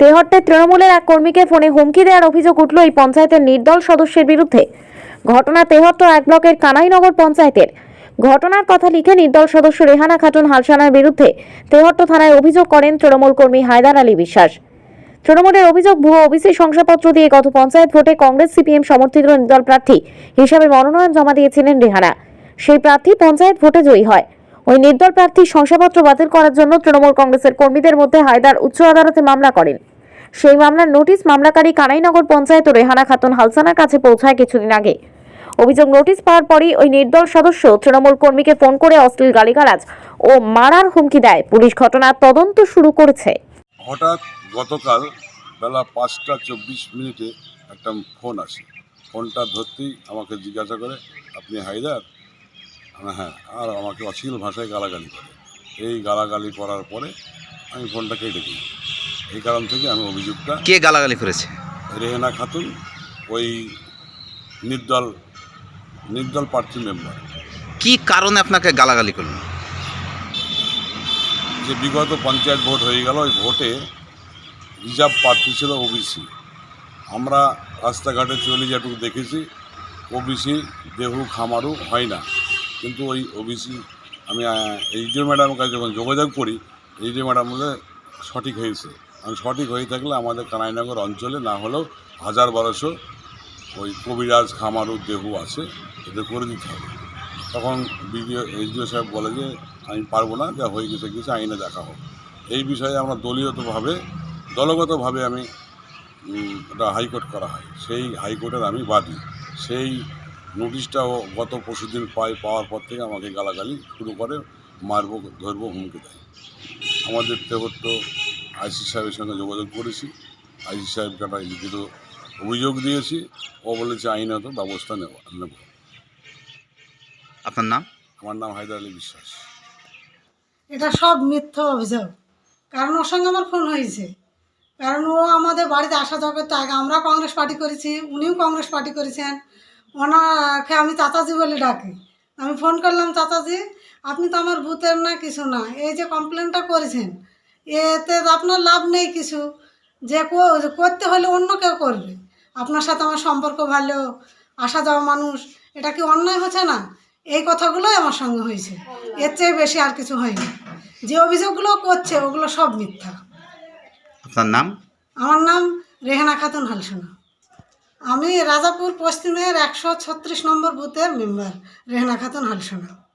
তেহট্টে তৃণমূলের এক কর্মীকে ফোনে হুমকি দেওয়ার অভিযোগ উঠল এই পঞ্চায়েতের নির্দল সদস্যের বিরুদ্ধে। ঘটনা তেহট্ট এক ব্লকের কানাইনগর পঞ্চায়েতের। ঘটনার কথা লিখে নির্দল সদস্য রেহানা খাতুন হালসানার বিরুদ্ধে তেহট্ট থানায় অভিযোগ করেন তৃণমূল কর্মী হায়দার আলী বিশ্বাস। তৃণমূলের অভিযোগ, ভুয়ো ওবিসি শংসাপত্র দিয়ে গত পঞ্চায়েত ভোটে কংগ্রেস সিপিএম সমর্থিত নির্দল প্রার্থী হিসাবে মনোনয়ন জমা দিয়েছিলেন রেহানা। সেই প্রার্থী পঞ্চায়েত ভোটে জয়ী হয়। ওই নির্দল প্রার্থীর শংসাপত্র বাতিল করার জন্য তৃণমূল কংগ্রেসের কর্মীদের মধ্যে হায়দার উচ্চ আদালতে মামলা করেন। সেই মামলার নোটিশ মামলাকারী কানাইনগর পঞ্চায়েত রেহানা খাতুন হালসানার কাছে পৌঁছায় কিছুদিন আগে। অভিযোগ নোটিশ পাওয়ার পরই ওই নির্দল সদস্য তৃণমূল কর্মীকে ফোন করে অশ্লীল গালিগালাজ ও মারার হুমকি দেয়। পুলিশ ঘটনার তদন্ত শুরু করেছে। হঠাৎ গতকাল বেলা পাঁচটা চব্বিশ মিনিটে একটা ফোন আসে। ফোনটা ধরতেই আমাকে জিজ্ঞাসা করে, আপনি হায়দার? হ্যাঁ। আর আমাকে অশ্লীল ভাষায় গালাগালি করে। এই গালাগালি করার পরে আমি ফোনটা কেটে দিই এই কারণ থেকে আমি অভিযোগটা কে গালাগালি করেছে? রেহেনা খাতুন ওই নির্দল নির্দল প্রার্থী মেম্বার কি কারণে আপনাকে গালাগালি করল? যে বিগত পঞ্চায়েত ভোট হয়ে গেল ওই ভোটে রিজার্ভ প্রার্থী ছিল ওবিসি। আমরা রাস্তাঘাটে চলে যেটুকু দেখেছি ওবিসি দেহু খামারু হয় না। কিন্তু ওই ওবিসি আমি এইচডিও ম্যাডামের কাছে যখন যোগাযোগ করি এইচডিও ম্যাডাম বলে সঠিক হয়েছে। সঠিক হয়ে থাকলে আমাদের কানাইনগর অঞ্চলে না হলেও হাজার বারোশো ওই কবিরাজ খামারু দেহু আছে, এদের করে দিতে হবে। তখন বিডিও এইচডিও সাহেব বলে যে, আমি পারব না, যা হয়ে গেছে কিছু আইনে দেখা হোক। এই বিষয়ে আমরা দলীয়তভাবে, দলগতভাবে আমি ওটা হাইকোর্ট করা হয়। সেই হাইকোর্টের আমি বাদী। সেই নোটিশটাও গত পরশুদিন পাই, পাওয়ার পর থেকে আমাকে গালাগালি শুরু করে, মারবো, ধরবো, হুমকি দেয়। আমাদের তেহট্ট আইসি সাহেবের সঙ্গে যোগাযোগ করেছি। আইসি সাহেবকে একটা লিখিত অভিযোগ দিয়েছি। ও বলেছে আইনত ব্যবস্থা নেব নেব। আপনার নাম? আমার নাম হায়দার আলী বিশ্বাস। এটা সব মিথ্যা অভিযোগ। কারণ ওর সঙ্গে আমার ফোন হয়েছে। কারণ ও আমাদের বাড়িতে আসা যাওয়া করতে আগে আমরা কংগ্রেস পার্টি করেছি উনিও কংগ্রেস পার্টি করেছেন। ওনাকে আমি চাচাজি বলে ডাকি। আমি ফোন করলাম চাচাজি আপনি তো আমার ভূতের না কিছু না। এই যে কমপ্লেনটা করেছেন এতে আপনার লাভ নেই কিছু। যে করতে হলে অন্য কেউ করবে। আপনার সাথে আমার সম্পর্ক ভালো আসা যাওয়া মানুষ এটা কি অন্যায় হচ্ছে না? এই কথাগুলোই আমার সঙ্গে হয়েছে। এর চেয়ে বেশি আর কিছু হয়নি। যে অভিযোগগুলো করছে ওগুলো সব মিথ্যা। আপনার নাম? আমার নাম রেহানা খাতুন হালসোনা। আমি রাজাপুর পশ্চিমের একশো ছত্রিশ নম্বর বুথের মেম্বার রেহানা খাতুন হালসোনা।